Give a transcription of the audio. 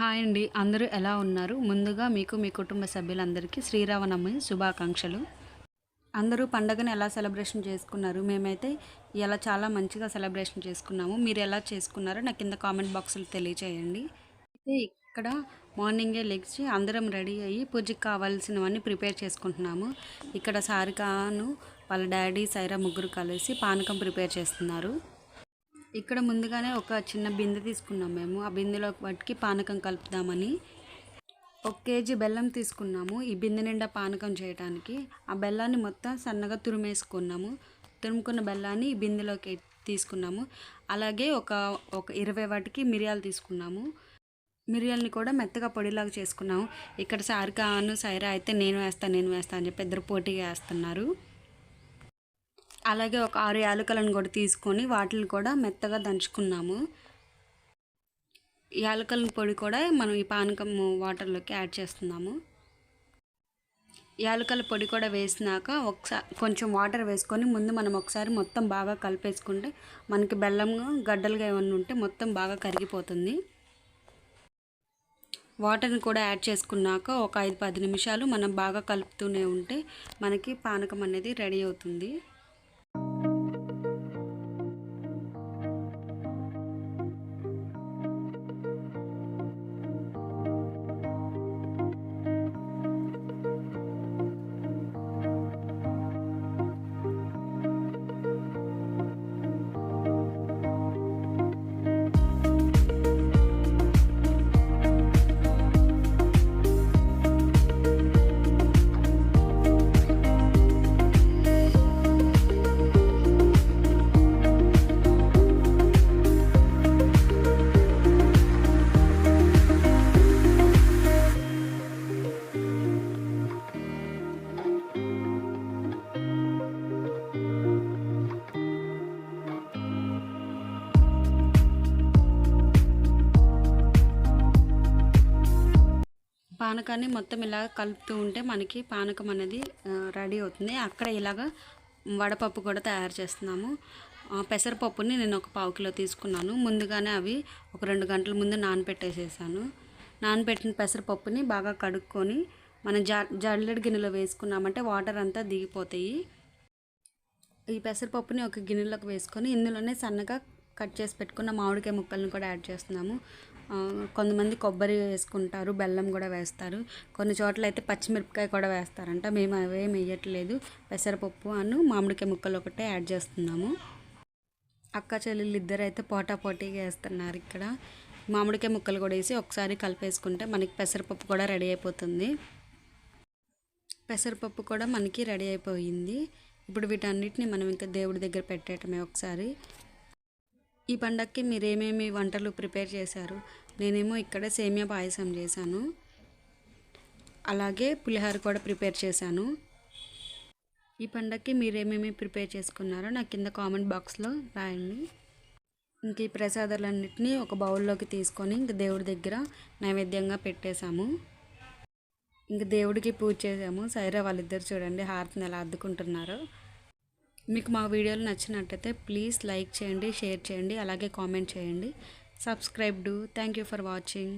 Hi అండి. అందరూ ఎలా ఉన్నారు? ముందుగా మీకు మీ కుటుంబ సభ్యులందరికీ శ్రీరామనవమి శుభాకాంక్షలు. అందరూ పండగను ఎలా సెలబ్రేషన్ చేసుకున్నారు? మేమైతే ఇలా చాలా మంచిగా సెలబ్రేషన్ చేసుకున్నాము. మీరు ఎలా చేసుకున్నారో నాకు కింద కామెంట్ బాక్స్లో తెలియచేయండి. అయితే ఇక్కడ మార్నింగే లెగ్చి అందరం రెడీ అయ్యి పూజకి కావాల్సినవన్నీ ప్రిపేర్ చేసుకుంటున్నాము. ఇక్కడ సారికాను వాళ్ళ డాడీ సైరా ముగ్గురు కలిసి పానకం ప్రిపేర్ చేస్తున్నారు. ఇక్కడ ముందుగానే ఒక చిన్న బిందె తీసుకున్నాం మేము. ఆ బిందెలో వాటికి పానకం కలుపుదామని. ఒక కేజీ బెల్లం తీసుకున్నాము. ఈ బిందె నిండా పానకం చేయడానికి ఆ బెల్లాన్ని మొత్తం సన్నగా తురిమేసుకున్నాము. తురుముకున్న బెల్లాన్ని ఈ బిందెలోకి తీసుకున్నాము. అలాగే ఒక ఒక ఇరవై వాటికి మిరియాలు తీసుకున్నాము. మిరియాలని కూడా మెత్తగా పొడిలాగా చేసుకున్నాము. ఇక్కడ సారికాను సైరా అయితే నేను వేస్తాను నేను వేస్తాను అని చెప్పి ఇద్దరు పోటీగా వేస్తున్నారు. అలాగే ఒక ఆరు యాలకులను కూడా తీసుకొని వాటిని కూడా మెత్తగా దంచుకున్నాము. యాలకల పొడి కూడా మనం ఈ పానకం వాటర్లోకి యాడ్ చేస్తున్నాము. యాలకల పొడి కూడా వేసినాక ఒకసారి కొంచెం వాటర్ వేసుకొని ముందు మనం ఒకసారి మొత్తం బాగా కలిపేసుకుంటే మనకి బెల్లం గడ్డలుగా ఏమన్నా ఉంటే మొత్తం బాగా కరిగిపోతుంది. వాటర్ని కూడా యాడ్ చేసుకున్నాక ఒక ఐదు పది నిమిషాలు మనం బాగా కలుపుతూనే ఉంటే మనకి పానకం అనేది రెడీ అవుతుంది. పానకాన్ని మొత్తం ఇలా కలుపుతూ ఉంటే మనకి పానకం అనేది రెడీ అవుతుంది. అక్కడ ఇలాగ వడపప్పు కూడా తయారు చేస్తున్నాము. ఆ, పెసరపప్పుని నేను ఒక పావు కిలో తీసుకున్నాను. ముందుగానే అవి ఒక రెండు గంటల ముందు నానబెట్టేసేసాను. నానబెట్టిన పెసరపప్పుని బాగా కడుక్కొని మనం జా జల్లెడి గిన్నెలో వేసుకున్నామంటే వాటర్ అంతా దిగిపోతాయి. ఈ పెసరపప్పుని ఒక గిన్నెలోకి వేసుకొని ఇందులోనే సన్నగా కట్ చేసి పెట్టుకున్న మామిడికాయ ముక్కలను కూడా యాడ్ చేస్తున్నాము. కొంతమంది కొబ్బరి వేసుకుంటారు బెల్లం కూడా వేస్తారు. కొన్ని చోట్ల అయితే పచ్చిమిరపకాయ కూడా వేస్తారంట. మేము అవేం వేయట్లేదు. పెసరపప్పు అను మామిడికాయ ముక్కలు ఒకటే యాడ్ చేస్తున్నాము. అక్క చెల్లెళ్ళు ఇద్దరు అయితే పోటా పోటీగా వేస్తున్నారు ఇక్కడ. మామిడికాయ ముక్కలు కూడా వేసి ఒకసారి కలిపేసుకుంటే మనకి పెసరపప్పు కూడా రెడీ అయిపోతుంది. పెసరపప్పు కూడా మనకి రెడీ అయిపోయింది. ఇప్పుడు వీటన్నిటిని మనం ఇంకా దేవుడి దగ్గర పెట్టేయటమే ఒకసారి. ఈ పండక్కి మీరు ఏమేమి వంటలు ప్రిపేర్ చేశారు? నేనేమో ఇక్కడ సేమియా పాయసం చేశాను. అలాగే పులిహోర కూడా ప్రిపేర్ చేశాను. ఈ పండక్కి మీరు ఏమేమి ప్రిపేర్ చేసుకున్నారో నాకు కింద కామెంట్ బాక్స్లో రాయండి. ఇంక ఈ ప్రసాదాలన్నింటినీ ఒక బౌల్లోకి తీసుకొని ఇంక దేవుడి దగ్గర నైవేద్యంగా పెట్టేశాము. ఇంక దేవుడికి పూజ చేసాము సైరా వాళ్ళిద్దరు చూడండి హారతిని ఎలా అద్దుకుంటున్నారో. మీకు మా వీడియోలు నచ్చినట్టయితే ప్లీజ్ లైక్ చేయండి షేర్ చేయండి అలాగే కామెంట్ చేయండి. Subscribe do thank you for watching.